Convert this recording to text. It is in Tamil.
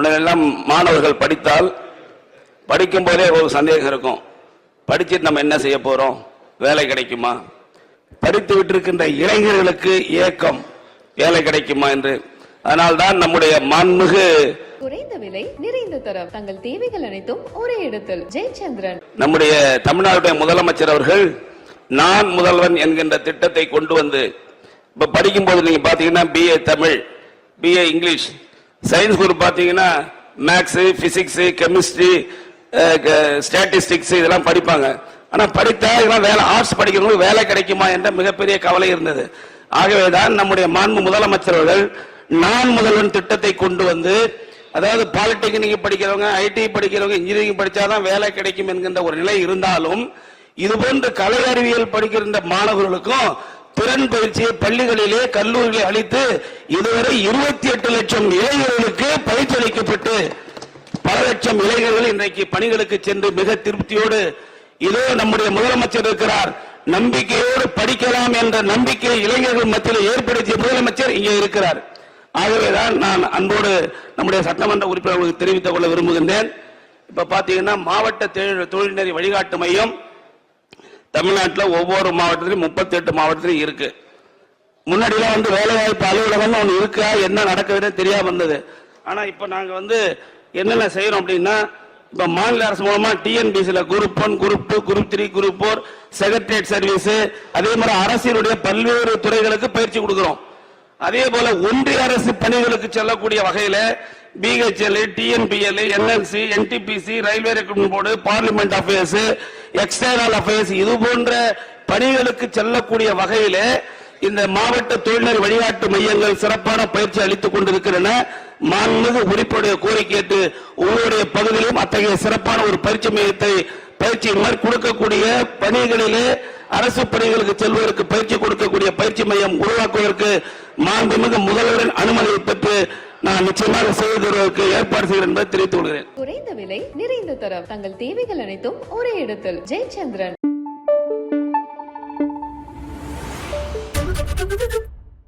முன்னெல்லாம் மாணவர்கள் படித்தால் படிக்கும் போதே ஒரு சந்தேகம் இருக்கும். படிச்சுட்டு நம்ம என்ன செய்ய போறோம்? வேலை கிடைக்குமா? படித்து விட்டிருக்கின்ற இளைஞர்களுக்கு ஏக்கம் வேலை கிடைக்குமா என்று. அதனால்தான் நம்முடைய மாண்புமிகு குறைந்த விலை நிறைந்த தரம். தங்கள் தேவைகள் அனைத்தும் ஒரே இடத்தில். ஜெயச்சந்திரன். நம்முடைய தமிழ்நாடுடைய முதலமைச்சர் அவர்கள் நான் முதல்வன் என்கின்ற திட்டத்தை கொண்டு வந்து இப்ப படிக்கும்போது நீங்க பாத்தீங்கன்னா BA Tamil BA English science group பார்த்தீங்கன்னா மேக்ஸ் பிசிக்ஸ் கெமிஸ்ட்ரி ஸ்டாட்டிஸ்டிக்ஸ் இதெல்லாம் படிப்பாங்க. ஆனால் படித்தா இதெல்லாம் வேலை ஆர்ட்ஸ் படிக்கிறவங்களுக்கு வேலை கிடைக்குமா என்ற மிகப்பெரிய கவலை இருந்தது. ஆகவே தான் நம்முடைய மாண்பு முதலமைச்சர் அவர்கள் நான் முதல்வன் திட்டத்தை கொண்டு வந்து அதாவது பாலிடெக்னிக் படிக்கிறவங்க ஐடி படிக்கிறவங்க இன்ஜினியரிங் படித்தாதான் வேலை கிடைக்கும் என்கின்ற ஒரு நிலை இருந்தாலும் இது போன்ற கலை அறிவியல் படிக்கின்ற மாணவர்களுக்கும் திறன் பயிற்சியை பள்ளிகளிலே கல்லூரிகளை அளித்து இதுவரை இருபத்தி எட்டு லட்சம் இளைஞர்களுக்கு பயிற்சி அளிக்கப்பட்டு பல லட்சம் இளைஞர்கள் இன்றைக்கு பணிகளுக்கு சென்று மிக திருப்தியோடு இதோ நம்முடைய முதலமைச்சர் இருக்கிறார். நம்பிக்கையோடு படிக்கலாம் என்ற நம்பிக்கை இளைஞர்கள் மத்தியில் ஏற்படுத்திய முதலமைச்சர் இங்கே இருக்கிறார். ஆகவேதான் நான் அன்போடு நம்முடைய சட்டமன்ற உறுப்பினர்களுக்கு தெரிவித்துக் கொள்ள விரும்புகின்றேன். இப்ப பாத்தீங்கன்னா மாவட்ட தொழில் தொழில்நெறி வழிகாட்டு மையம் தமிழ்நாட்டில் ஒவ்வொரு மாவட்டத்திலும் முப்பத்தி எட்டு மாவட்டத்திலும் இருக்கு. முன்னாடிலாம் வந்து வேலைவாய்ப்பு அலுவலகம் ஒன்று இருக்கா? என்ன நடக்குதுன்னு தெரியாம இருந்தது. ஆனா இப்ப நாங்க வந்து என்னென்ன செய்யறோம் அப்படின்னா இப்ப மாநில அரசு மூலமா டிஎன்பிசில group one group two group three group four secretariat service அதே மாதிரி அரசினுடைய பல்வேறு துறைகளுக்கு பயிற்சி கொடுக்கிறோம். அதே போல ஒன்றிய அரசு பணிகளுக்கு செல்லக்கூடிய வகையில BHEL TNPL NLC NTPC railway recruitment board parliament affairs external affairs இது போன்ற பணிகளுக்கு செல்லக்கூடிய வகையில இந்த மாவட்ட தொழிலர் வழிகாட்டு மையங்கள் சிறப்பான பயிற்சி அளித்துக் கொண்டிருக்கின்றன. மாண்புமிகு உறுப்பினுடைய கோரிக்கை ஏற்று உங்களுடைய பகுதியிலும் அத்தகைய சிறப்பான ஒரு பயிற்சி மையத்தை பயிற்சி கொடுக்கக்கூடிய பணிகளிலே அரசு பணிகளுக்கு செல்வதற்கு பயிற்சி கொடுக்கக்கூடிய பயிற்சி மையம் உருவாக்குவதற்கு மாண்புமிகு முதல்வரின் அனுமதியை பெற்று நான் நிச்சயமாக செய்வதற்கு ஏற்பாடு செய்கிறேன் என்பதை தெரிவித்துக் கொள்கிறேன். குறைந்த விலை நிறைந்த தரம் தங்கள் தேவைகள் அனைத்தும் ஒரே இடத்தில். ஜெயச்சந்திரன்.